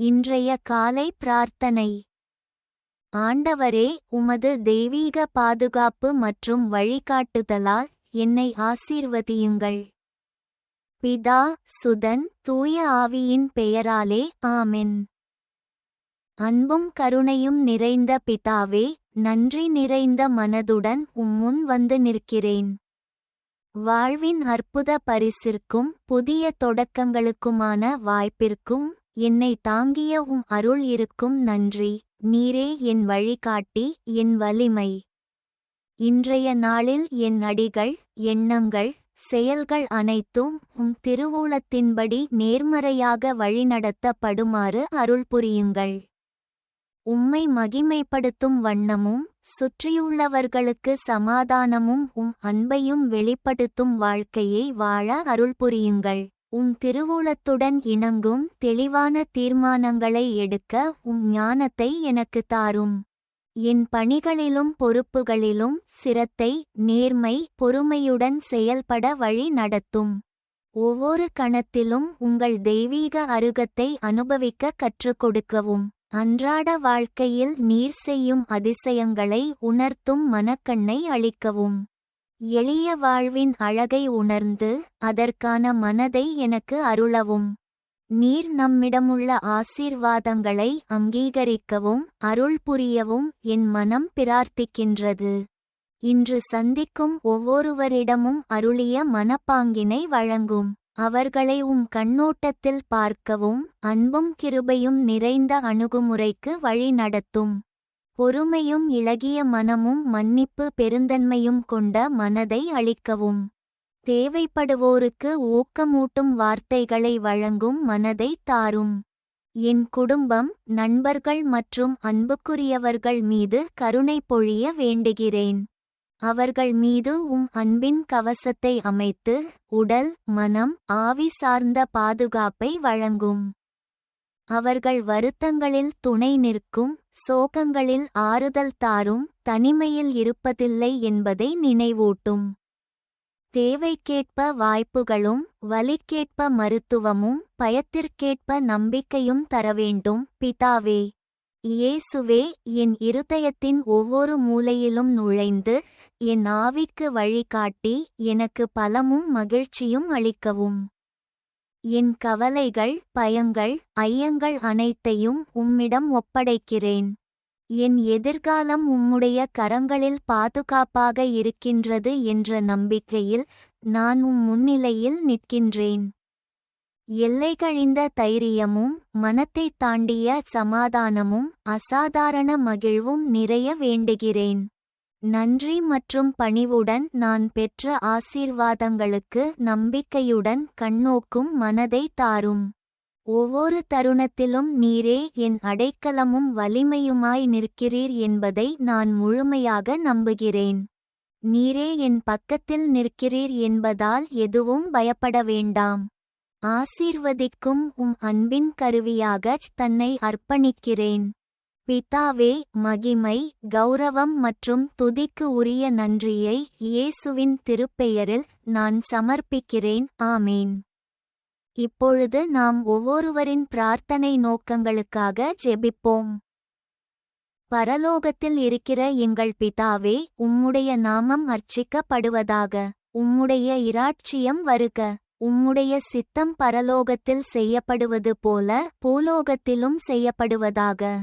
இன்றைய காலை பிரார்த்தனை. ஆண்டவரே உமது தெய்வீக பாதுகாப்பு மற்றும் வழிகாட்டுதலால் என்னை ஆசீர்வதியுங்கள். பிதா சுதன் தூய ஆவியின் பெயராலே ஆமென். அன்பும் கருணையும் நிறைந்த பிதாவே நன்றி நிறைந்த மனதுடன் உம்முன் வந்து நிற்கிறேன். வாழ்வின் அற்புத பரிசிற்கும் புதிய தொடக்கங்களுக்குமான வாய்ப்பிற்கும் என்னை தாங்கிய உம் அருள் இருக்கும் நன்றி நீரே என் வழிகாட்டி என் வலிமை. இன்றைய நாளில் என் அடிகள் எண்ணங்கள் செயல்கள் அனைத்தும் உம் திருவூலத்தின்படி நேர்மறையாக வழிநடத்தப்படுமாறு அருள் புரியுங்கள். உம்மை மகிமைப்படுத்தும் வண்ணமும் சுற்றியுள்ளவர்களுக்கு சமாதானமும் உம் அன்பையும் வெளிப்படுத்தும் வாழ்க்கையை வாழ அருள் புரியுங்கள். உம் திருவூலத்துடன் இணங்கும் தெளிவான தீர்மானங்களை எடுக்க உம் ஞானத்தை எனக்கு தாரும். என் பணிகளிலும் பொறுப்புகளிலும் சிரத்தை நேர்மை பொறுமையுடன் செயல்பட வழி நடத்தும். ஒவ்வொரு கணத்திலும் உங்கள் தெய்வீக அருகத்தை அனுபவிக்க கற்றுக் கொடுக்கவும். அன்றாட வாழ்க்கையில் நீர் செய்யும் அதிசயங்களை உணர்த்தும் மனக்கண்ணை அளிக்கவும். எளிய வாழ்வின் அழகை உணர்ந்து அதற்கான மனதை எனக்கு அருளவும். நீர் நம்மிடமுள்ள ஆசீர்வாதங்களை அங்கீகரிக்கவும் அருள் புரியவும் என் மனம் பிரார்த்திக்கின்றது. இன்று சந்திக்கும் ஒவ்வொருவரிடமும் அருளிய மனப்பாங்கினை வழங்கும். அவர்களை உம் கண்ணோட்டத்தில் பார்க்கவும் அன்பும் கிருபையும் நிறைந்த அணுகுமுறைக்கு வழி நடத்தும் பொறுமையும் இளகிய மனமும் மன்னிப்பு பெருந்தன்மையும் கொண்ட மனதை அளிக்கவும் தேவைப்படுவோருக்கு ஊக்கமூட்டும் வார்த்தைகளை வழங்கும் மனதை தாரும். என் குடும்பம் நண்பர்கள் மற்றும் அன்புக்குரியவர்கள் மீது கருணை பொழிய வேண்டுகிறேன். அவர்கள் மீது உம் அன்பின் கவசத்தை அமைத்து உடல் மனம் ஆவி சார்ந்த பாதுகாப்பை வழங்கும். அவர்கள் வருத்தங்களில் துணை நிற்கும் சோகங்களில் ஆறுதல் தாரும் தனிமையில் இருப்பதில்லை என்பதை நினைவூட்டும். தேவைக்கேற்ப வாய்ப்புகளும் வலிக்கேற்ப மருத்துவமும் பயத்திற்கேற்ப நம்பிக்கையும் தரவேண்டும் பிதாவே இயேசுவே என் இருதயத்தின் ஒவ்வொரு மூலையிலும் நுழைந்து என் ஆவிக்கு வழிகாட்டி எனக்கு பலமும் மகிழ்ச்சியும் அளிக்கவும். என் கவலைகள் பயங்கள் ஐயங்கள் அனைத்தையும் உம்மிடம் ஒப்படைக்கிறேன். என் எதிர்காலம் உம்முடைய கரங்களில் பாதுகாப்பாக இருக்கின்றது என்ற நம்பிக்கையில் நான் உம் முன்னிலையில் நிற்கின்றேன். எல்லைகழிந்த தைரியமும் மனத்தை தாண்டிய சமாதானமும் அசாதாரண மகிழ்வும் நிறைய வேண்டுகிறேன். நன்றி மற்றும் பணிவுடன் நான் பெற்ற ஆசீர்வாதங்களுக்கு நம்பிக்கையுடன் கண்ணோக்கும் மனதை தாரும். ஒவ்வொரு தருணத்திலும் நீரே என் அடைக்கலமும் வலிமையுமாய் நிற்கிறீர் என்பதை நான் முழுமையாக நம்புகிறேன். நீரே என் பக்கத்தில் நிற்கிறீர் என்பதால் எதுவும் பயப்பட வேண்டாம். ஆசீர்வதிக்கும் உம் அன்பின் கருவியாகச் தன்னை அர்ப்பணிக்கிறேன். பிதாவே மகிமை கௌரவம் மற்றும் துதிக்கு உரிய நன்றியை இயேசுவின் திருப்பெயரில் நான் சமர்ப்பிக்கிறேன். ஆமேன். இப்பொழுது நாம் ஒவ்வொருவரின் பிரார்த்தனை நோக்கங்களுக்காக ஜெபிப்போம். பரலோகத்தில் இருக்கிற எங்கள் பிதாவே உம்முடைய நாமம் அர்ச்சிக்கப்படுவதாக உம்முடைய இராட்சியம் வருக உம்முடைய சித்தம் பரலோகத்தில் செய்யப்படுவது போல பூலோகத்திலும் செய்யப்படுவதாக.